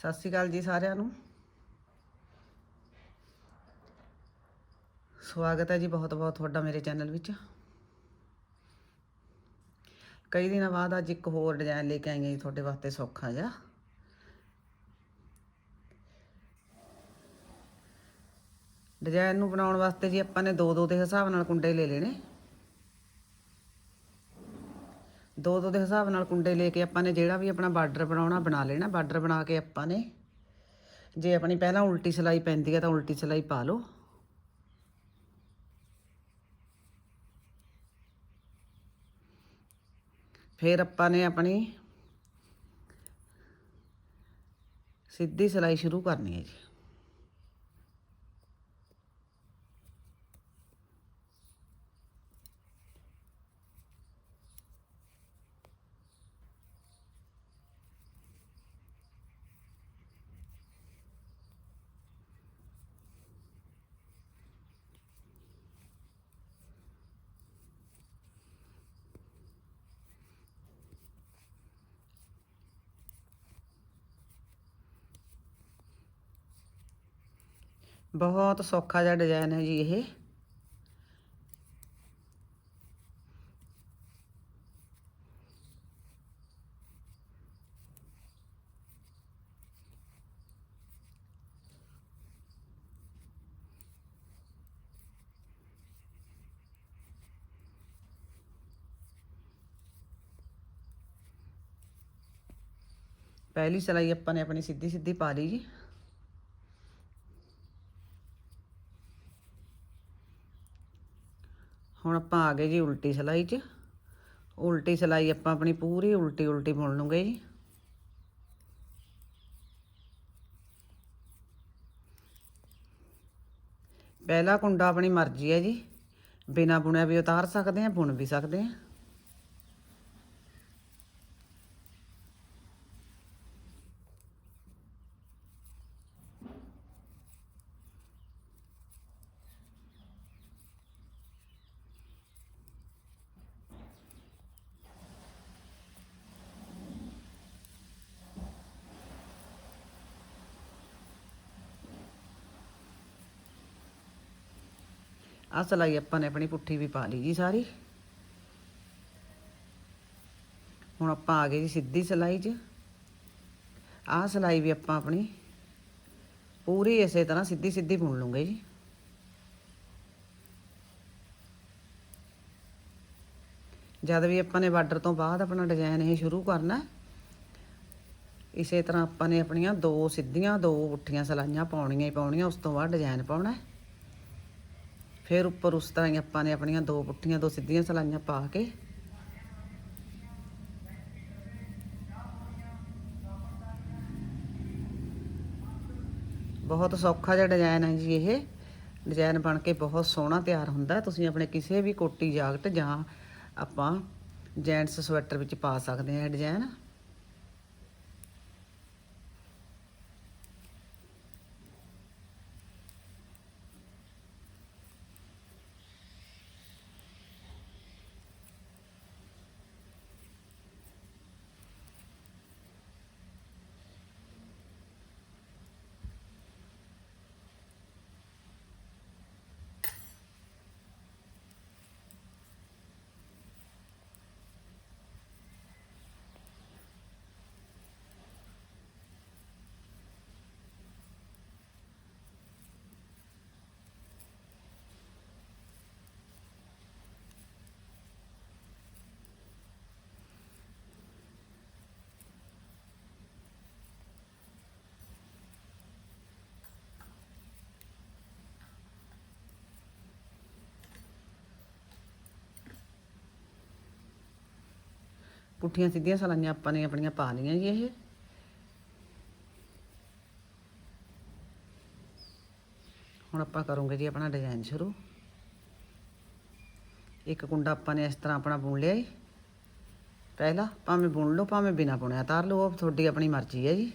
ਸਤਿ ਸ਼੍ਰੀ ਅਕਾਲ ਜੀ ਸਾਰਿਆਂ ਨੂੰ। ਸਵਾਗਤ ਹੈ ਜੀ ਬਹੁਤ ਬਹੁਤ ਤੁਹਾਡਾ ਮੇਰੇ ਚੈਨਲ ਵਿੱਚ। ਕਈ ਦਿਨਾਂ ਬਾਅਦ ਅੱਜ ਇੱਕ ਹੋਰ ਡਿਜ਼ਾਈਨ ਲੈ ਕੇ ਆਈ ਹਾਂ ਜੀ, ਤੁਹਾਡੇ ਵਾਸਤੇ ਸੌਖਾ ਜਿਹਾ। ਡਿਜ਼ਾਈਨ ਨੂੰ ਬਣਾਉਣ ਵਾਸਤੇ ਜੀ ਆਪਾਂ ਨੇ ਦੋ ਦੋ ਦੇ ਹਿਸਾਬ ਨਾਲ ਕੁੰਡੇ ਲੈ ਲੈਣੇ। ਦੋ ਦੋ ਦੇ ਹਿਸਾਬ ਨਾਲ ਕੁੰਡੇ ਲੈ ਕੇ ਆਪਾਂ ਨੇ ਜਿਹੜਾ ਵੀ ਆਪਣਾ ਬਾਰਡਰ ਬਣਾਉਣਾ ਬਣਾ ਲੈਣਾ। ਬਾਰਡਰ ਬਣਾ ਕੇ ਆਪਾਂ ਨੇ ਜੇ ਆਪਣੀ ਪਹਿਲਾਂ ਉਲਟੀ ਸਿਲਾਈ ਪੈਂਦੀ ਹੈ ਤਾਂ ਉਲਟੀ ਸਿਲਾਈ ਪਾ ਲਓ। ਫਿਰ ਆਪਾਂ ਨੇ ਆਪਣੀ ਸਿੱਧੀ ਸਿਲਾਈ ਸ਼ੁਰੂ ਕਰਨੀ ਹੈ ਜੀ। ਬਹੁਤ ਸੌਖਾ ਜਿਹਾ ਡਿਜ਼ਾਈਨ ਹੈ ਜੀ ਇਹ ਪਹਿਲੀ ਸਿਲਾਈ ਆਪਾਂ ਨੇ ਆਪਣੀ ਸਿੱਧੀ ਸਿੱਧੀ ਪਾ ਲਈ ਜੀ ਹੁਣ ਆਪਾਂ ਆ ਗਏ ਜੀ ਉਲਟੀ ਸਿਲਾਈ 'ਚ। ਉਲਟੀ ਸਿਲਾਈ ਆਪਾਂ ਆਪਣੀ ਪੂਰੀ ਉਲਟੀ ਉਲਟੀ ਬੁਣ ਲੂੰਗੇ ਜੀ। ਪਹਿਲਾ ਕੁੰਡਾ ਆਪਣੀ ਮਰਜ਼ੀ ਹੈ ਜੀ। ਬਿਨਾ ਬੁਣਿਆ ਵੀ ਉਤਾਰ ਸਕਦੇ ਆ ਬੁਣ ਵੀ ਸਕਦੇ ਆ ਆਹ ਸਿਲਾਈ ਆਪਾਂ ਨੇ ਆਪਣੀ ਪੁੱਠੀ ਵੀ ਪਾ ਲਈ ਜੀ ਸਾਰੀ। ਹੁਣ ਆਪਾਂ ਆ ਗਏ ਜੀ ਸਿੱਧੀ ਸਿਲਾਈ 'ਚ। ਆਹ ਸਿਲਾਈ ਵੀ ਆਪਾਂ ਆਪਣੀ ਪੂਰੀ ਇਸੇ ਤਰ੍ਹਾਂ ਸਿੱਧੀ ਸਿੱਧੀ ਬੁਣ ਲੂੰਗੇ ਜੀ। ਜਦ ਵੀ ਆਪਾਂ ਨੇ ਬਾਰਡਰ ਤੋਂ ਬਾਅਦ ਆਪਣਾ ਡਿਜ਼ਾਈਨ ਇਹ ਸ਼ੁਰੂ ਕਰਨਾ, ਇਸੇ ਤਰ੍ਹਾਂ ਆਪਾਂ ਨੇ ਆਪਣੀਆਂ ਦੋ ਸਿੱਧੀਆਂ ਦੋ ਪੁੱਠੀਆਂ ਸਲਾਈਆਂ ਪਾਉਣੀਆਂ ਹੀ ਪਾਉਣੀਆਂ, ਉਸ ਤੋਂ ਬਾਅਦ ਡਿਜ਼ਾਈਨ ਪਾਉਣਾ। ਫਿਰ ਉੱਪਰ ਉਸ ਤਰ੍ਹਾਂ ਹੀ ਆਪਾਂ ਨੇ ਆਪਣੀਆਂ ਦੋ ਪੁੱਠੀਆਂ, ਦੋ ਸਿੱਧੀਆਂ ਸਲਾਈਆਂ ਪਾ ਕੇ ਬਹੁਤ ਸੌਖਾ ਜਿਹਾ ਡਿਜ਼ਾਈਨ ਹੈ ਜੀ ਇਹ। ਡਿਜ਼ਾਈਨ ਬਣ ਕੇ ਬਹੁਤ ਸੋਹਣਾ ਤਿਆਰ ਹੁੰਦਾ ਤੁਸੀਂ ਆਪਣੇ ਕਿਸੇ ਵੀ ਕੋਟੀ ਜਾਕਟ ਜਾਂ ਆਪਾਂ ਜੈਂਟਸ ਸਵੈਟਰ ਵਿੱਚ ਪਾ ਸਕਦੇ ਹਾਂ ਇਹ ਡਿਜ਼ਾਈਨ ਪੁੱਠੀਆਂ ਸਿੱਧੀਆਂ ਸਲਾਈਆਂ ਆਪਾਂ ਨੇ ਆਪਣੀਆਂ ਪਾ ਲਈਆਂ ਜੀ ਇਹ। ਹੁਣ ਆਪਾਂ ਕਰੂੰਗੇ ਜੀ ਆਪਣਾ ਡਿਜ਼ਾਈਨ ਸ਼ੁਰੂ। ਇੱਕ ਕੁੰਡਾ ਆਪਾਂ ਨੇ ਇਸ ਤਰ੍ਹਾਂ ਆਪਣਾ ਬੁਣ ਲਿਆ ਜੀ। ਪਹਿਲਾ ਭਾਵੇਂ ਬੁਣ ਲਓ, ਭਾਵੇਂ ਬਿਨਾ ਬੁਣਿਆ ਤਾਰ ਲਓ, ਉਹ ਤੁਹਾਡੀ ਆਪਣੀ ਮਰਜ਼ੀ ਹੈ ਜੀ।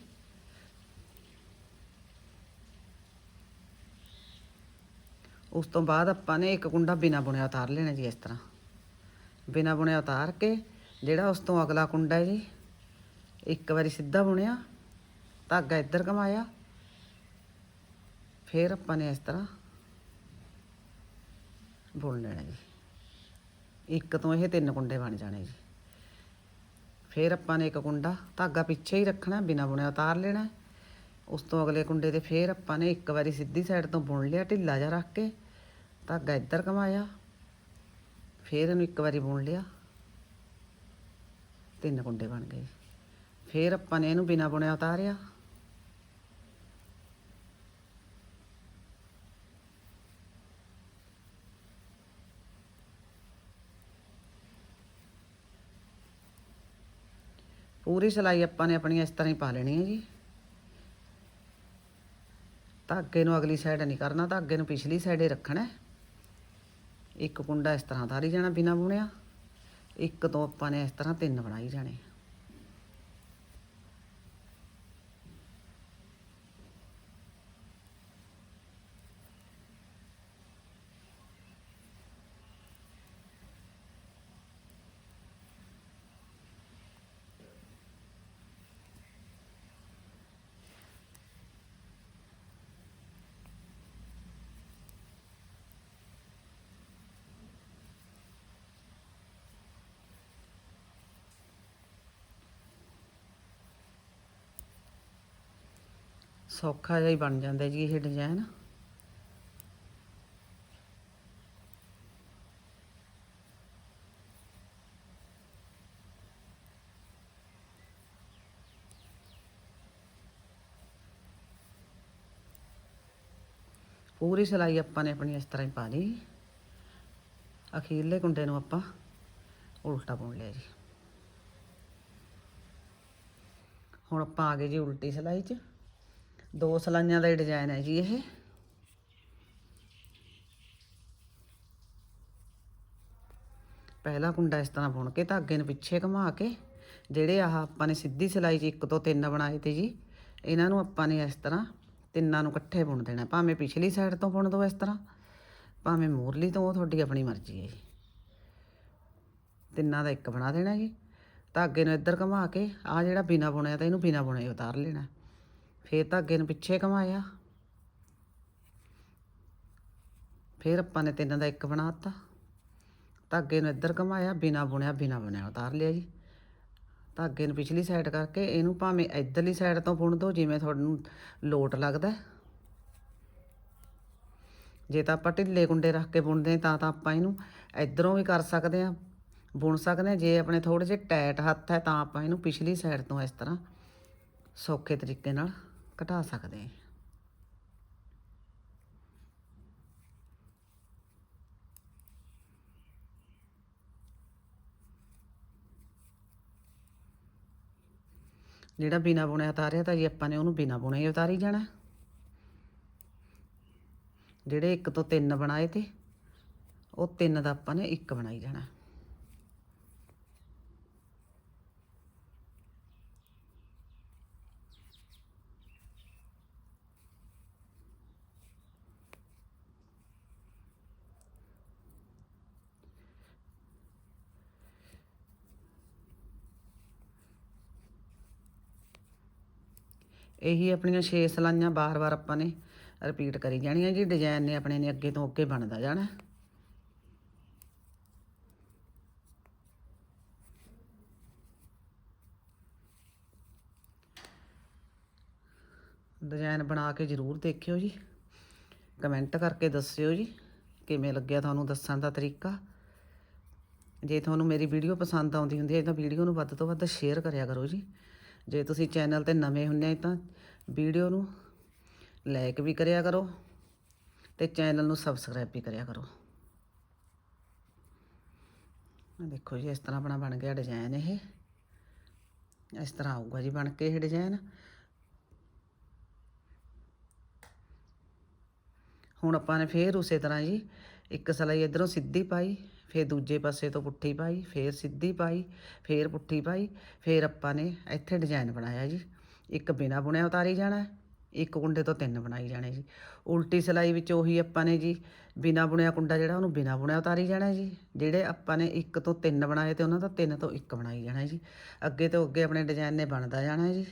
ਉਸ ਤੋਂ ਬਾਅਦ ਆਪਾਂ ਨੇ ਇੱਕ ਕੁੰਡਾ ਬਿਨਾ ਬੁਣਿਆ ਉਤਾਰ ਲੈਣਾ ਜੀ ਇਸ ਤਰ੍ਹਾਂ। ਬਿਨਾ ਬੁਣਿਆ ਉਤਾਰ ਕੇ ਜਿਹੜਾ ਉਸ ਤੋਂ ਅਗਲਾ ਕੁੰਡਾ ਹੈ ਜੀ, ਇੱਕ ਵਾਰੀ ਸਿੱਧਾ ਬੁਣਿਆ, ਧਾਗਾ ਇੱਧਰ ਕਮਾਇਆ ਫਿਰ ਆਪਾਂ ਨੇ ਇਸ ਤਰ੍ਹਾਂ ਬੁਣ ਲੈਣਾ ਜੀ। ਇੱਕ ਤੋਂ ਇਹ ਤਿੰਨ ਕੁੰਡੇ ਬਣ ਜਾਣੇ ਜੀ। ਫਿਰ ਆਪਾਂ ਨੇ ਇੱਕ ਕੁੰਡਾ ਧਾਗਾ ਪਿੱਛੇ ਹੀ ਰੱਖਣਾ, ਬਿਨਾ ਬੁਣਿਆ ਉਤਾਰ ਲੈਣਾ। ਉਸ ਤੋਂ ਅਗਲੇ ਕੁੰਡੇ ਤੇ ਫਿਰ ਆਪਾਂ ਨੇ ਇੱਕ ਵਾਰੀ ਸਿੱਧੀ ਸਾਈਡ ਤੋਂ ਬੁਣ ਲਿਆ, ਢਿੱਲਾ ਜਿਹਾ ਰੱਖ ਕੇ, ਧਾਗਾ ਇੱਧਰ ਕਮਾਇਆ ਫਿਰ ਇਹਨੂੰ ਇੱਕ ਵਾਰੀ ਬੁਣ ਲਿਆ। ਤਿੰਨ ਕੁੰਡੇ ਬਣ ਗਏ। ਫਿਰ ਆਪਾਂ ਨੇ ਇਹਨੂੰ ਬਿਨਾ ਬੁਣਿਆ ਉਤਾਰਿਆ। ਪੂਰੀ ਸਿਲਾਈ ਆਪਾਂ ਨੇ ਆਪਣੀ ਇਸ ਤਰ੍ਹਾਂ ਹੀ ਪਾ ਲੈਣੀ ਹੈ ਜੀ। ਧਾਗੇ ਨੂੰ ਅਗਲੀ ਸਾਈਡ ਨਹੀਂ ਕਰਨਾ, ਧਾਗੇ ਨੂੰ ਪਿਛਲੀ ਸਾਈਡ ਹੀ ਰੱਖਣਾ ਇੱਕ ਕੁੰਡਾ ਇਸ ਤਰ੍ਹਾਂ ਧਾਰੀ ਜਾਣਾ ਬਿਨਾ ਬੁਣਿਆ। ਇੱਕ ਤੋਂ ਆਪਾਂ ਨੇ ਇਸ ਤਰ੍ਹਾਂ ਤਿੰਨ ਬਣਾਈ ਜਾਣੇ ਸੌਖਾ ਜਿਹਾ ਹੀ ਬਣ ਜਾਂਦਾ ਜੀ ਇਹ ਡਿਜ਼ਾਈਨ ਪੂਰੀ ਸਿਲਾਈ ਆਪਾਂ ਨੇ ਆਪਣੀ ਇਸ ਤਰ੍ਹਾਂ ਹੀ ਪਾ ਲਈ। ਅਖੀਰਲੇ ਕੁੰਡੇ ਨੂੰ ਆਪਾਂ ਉਲਟਾ ਬੁਣ ਲਿਆ ਜੀ। ਹੁਣ ਆਪਾਂ ਆ ਗਏ ਜੀ ਉਲਟੀ ਸਿਲਾਈ 'ਚ। ਦੋ ਸਲਾਈਆਂ ਦਾ ਡਿਜ਼ਾਈਨ ਹੈ ਜੀ ਇਹ। ਪਹਿਲਾ ਕੁੰਡਾ ਇਸ ਤਰ੍ਹਾਂ ਬੁਣ ਕੇ ਧਾਗੇ ਨੂੰ ਪਿੱਛੇ ਘੁਮਾ ਕੇ, ਜਿਹੜੇ ਆਹ ਆਪਾਂ ਨੇ ਸਿੱਧੀ ਸਿਲਾਈ 'ਚ ਇੱਕ ਤੋਂ ਤਿੰਨ ਬਣਾਏ ਤੇ ਜੀ, ਇਹਨਾਂ ਨੂੰ ਆਪਾਂ ਨੇ ਇਸ ਤਰ੍ਹਾਂ ਤਿੰਨਾਂ ਨੂੰ ਇਕੱਠੇ ਬੁਣ ਦੇਣਾ ਭਾਵੇਂ ਪਿਛਲੀ ਸਾਈਡ ਤੋਂ ਬੁਣ ਦਿਓ ਇਸ ਤਰ੍ਹਾਂ, ਭਾਵੇਂ ਮੂਰਲੀ ਤੋਂ, ਉਹ ਤੁਹਾਡੀ ਆਪਣੀ ਮਰਜ਼ੀ ਹੈ ਜੀ। ਤਿੰਨਾਂ ਦਾ ਇੱਕ ਬਣਾ ਦੇਣਾ ਜੀ। ਧਾਗੇ ਨੂੰ ਇੱਧਰ ਘੁਮਾ ਕੇ ਆ ਜਿਹੜਾ ਬਿਨਾ ਬੁਣਿਆ ਤਾਂ ਇਹਨੂੰ ਬਿਨਾ ਬੁਣੇ ਉਤਾਰ ਲੈਣਾ ਫੇਰ ਧਾਗੇ ਨੂੰ ਪਿੱਛੇ ਘਮਾਇਆ ਫੇਰ ਆਪਾਂ ਨੇ ਤਿੰਨ ਦਾ ਇੱਕ ਬਣਾਤਾ। ਧਾਗੇ ਨੂੰ ਇੱਧਰ ਘਮਾਇਆ ਬਿਨਾ ਬੁਣਿਆ ਬਿਨਾ ਬੁਣਿਆ ਉਤਾਰ ਲਿਆ ਜੀ। ਧਾਗੇ ਨੂੰ ਪਿਛਲੀ ਸਾਈਡ ਕਰਕੇ ਇਹਨੂੰ ਭਾਵੇਂ ਇੱਧਰਲੀ ਸਾਈਡ ਤੋਂ ਬੁਣ ਦਿਓ ਜਿਵੇਂ ਤੁਹਾਨੂੰ ਲੋਟ ਲੱਗਦਾ। ਜੇ ਤਾਂ ਆਪਾਂ ਢਿੱਲੇ ਗੁੰਡੇ ਰੱਖ ਕੇ ਬੁਣਦੇ ਤਾਂ ਤਾਂ ਆਪਾਂ ਇਹਨੂੰ ਇੱਧਰੋਂ ਵੀ ਕਰ ਸਕਦੇ ਹਾਂ, ਬੁਣ ਸਕਦੇ ਹਾਂ। ਜੇ ਆਪਣੇ ਥੋੜੇ ਜਿਹੇ ਟਾਈਟ ਹੱਥ ਹੈ, ਤਾਂ ਆਪਾਂ ਇਹਨੂੰ ਪਿਛਲੀ ਸਾਈਡ ਤੋਂ ਇਸ ਤਰ੍ਹਾਂ ਸੌਖੇ ਤਰੀਕੇ ਨਾਲ ਘਟਾ ਸਕਦੇ ਹਾਂ। ਜਿਹੜਾ ਬਿਨਾ ਬੁਣਿਆ ਉਤਾਰਿਆ ਤਾਂ ਜੀ ਆਪਾਂ ਨੇ ਉਹਨੂੰ ਬਿਨਾ ਬੁਣੇ ਹੀ ਉਤਾਰੀ ਜਾਣਾ। ਜਿਹੜੇ ਇੱਕ ਤੋਂ ਤਿੰਨ ਬਣਾਏ ਤੇ ਉਹ ਤਿੰਨ ਦਾ ਆਪਾਂ ਨੇ ਇੱਕ ਬਣਾਈ ਜਾਣਾ। ਇਹੀ ਆਪਣੀਆਂ 6 ਸਲਾਈਆਂ ਬਾਰ-ਬਾਰ ਆਪਾਂ ਨੇ ਰਿਪੀਟ ਕਰੀ ਜਾਣੀਆਂ ਜੀ ਡਿਜ਼ਾਈਨ ਨੇ ਆਪਣੇ ਨੇ ਅੱਗੇ ਤੋਂ ਅੱਗੇ ਬਣਦਾ ਜਾਣਾ। ਡਿਜ਼ਾਈਨ ਬਣਾ ਕੇ ਜ਼ਰੂਰ ਦੇਖਿਓ ਜੀ। ਕਮੈਂਟ ਕਰਕੇ ਦੱਸਿਓ ਜੀ, ਕਿਵੇਂ ਲੱਗਿਆ ਤੁਹਾਨੂੰ ਦੱਸਣ ਦਾ ਤਰੀਕਾ। ਜੇ ਤੁਹਾਨੂੰ ਮੇਰੀ ਵੀਡੀਓ ਪਸੰਦ ਆਉਂਦੀ ਹੁੰਦੀ ਹੈ ਤਾਂ ਵੀਡੀਓ ਨੂੰ ਵੱਧ ਤੋਂ ਵੱਧ ਸ਼ੇਅਰ ਕਰਿਆ ਕਰੋ ਜੀ। ਜੇ ਤੁਸੀਂ ਚੈਨਲ ਤੇ ਨਵੇਂ ਹੁੰਦੇ ਤਾਂ ਵੀਡੀਓ ਨੂੰ ਲਾਈਕ ਵੀ ਕਰਿਆ ਕਰੋ ਤੇ ਚੈਨਲ ਨੂੰ ਸਬਸਕ੍ਰਾਈਬ ਵੀ ਕਰਿਆ ਕਰੋ। ਆਹ ਦੇਖੋ ਜੀ, ਇਸ ਤਰ੍ਹਾਂ ਆਪਣਾ ਬਣ ਗਿਆ ਡਿਜ਼ਾਈਨ ਇਹ। ਇਸ ਤਰ੍ਹਾਂ ਆਊਗਾ ਜੀ ਬਣ ਕੇ ਇਹ ਡਿਜ਼ਾਈਨ ਹੁਣ ਆਪਾਂ ਨੇ ਫੇਰ ਉਸੇ ਤਰ੍ਹਾਂ ਜੀ ਇੱਕ ਸਲਾਈ ਇਧਰੋਂ ਸਿੱਧੀ ਪਾਈ। ਫਿਰ ਦੂਜੇ ਪਾਸੇ ਤੋਂ ਪੁੱਠੀ ਪਾਈ, ਫਿਰ ਸਿੱਧੀ ਪਾਈ, ਫਿਰ ਪੁੱਠੀ ਪਾਈ, ਫਿਰ ਆਪਾਂ ਨੇ ਇੱਥੇ ਡਿਜ਼ਾਈਨ ਬਣਾਇਆ ਜੀ। ਇੱਕ ਬਿਨਾ ਬੁਣਿਆ ਉਤਾਰੀ ਜਾਣਾ, ਇੱਕ ਕੁੰਡੇ ਤੋਂ ਤਿੰਨ ਬਣਾਈ ਜਾਣੇ ਜੀ। ਉਲਟੀ ਸਿਲਾਈ ਵਿੱਚ ਉਹੀ ਆਪਾਂ ਨੇ ਜੀ, ਬਿਨਾ ਬੁਣਿਆ ਕੁੰਡਾ ਜਿਹੜਾ ਉਹਨੂੰ ਬਿਨਾ ਬੁਣਿਆ ਉਤਾਰੀ ਜਾਣਾ ਜੀ। ਜਿਹੜੇ ਆਪਾਂ ਨੇ ਇੱਕ ਤੋਂ ਤਿੰਨ ਬਣਾਏ ਤੇ ਉਹਨਾਂ ਦਾ ਤਿੰਨ ਤੋਂ ਇੱਕ ਬਣਾਈ ਜਾਣਾ ਜੀ। ਅੱਗੇ ਤੋਂ ਅੱਗੇ ਆਪਣੇ ਡਿਜ਼ਾਈਨ ਨੇ ਬਣਦਾ ਜਾਣਾ ਜੀ।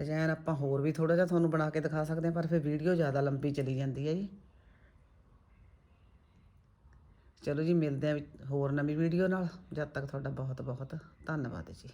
ਡਿਜ਼ਾਈਨ ਆਪਾਂ ਹੋਰ ਵੀ ਥੋੜਾ ਜਿਹਾ ਤੁਹਾਨੂੰ ਬਣਾ ਕੇ ਦਿਖਾ ਸਕਦੇ ਹਾਂ, ਪਰ ਫਿਰ ਵੀਡੀਓ ਜ਼ਿਆਦਾ ਲੰਬੀ ਚਲੀ ਜਾਂਦੀ ਹੈ ਜੀ। ਚਲੋ ਜੀ, ਮਿਲਦੇ ਆ ਹੋਰ ਨਵੀਂ ਵੀਡੀਓ ਨਾਲ। ਜਦ ਤੱਕ ਤੁਹਾਡਾ ਬਹੁਤ ਬਹੁਤ ਧੰਨਵਾਦ ਜੀ।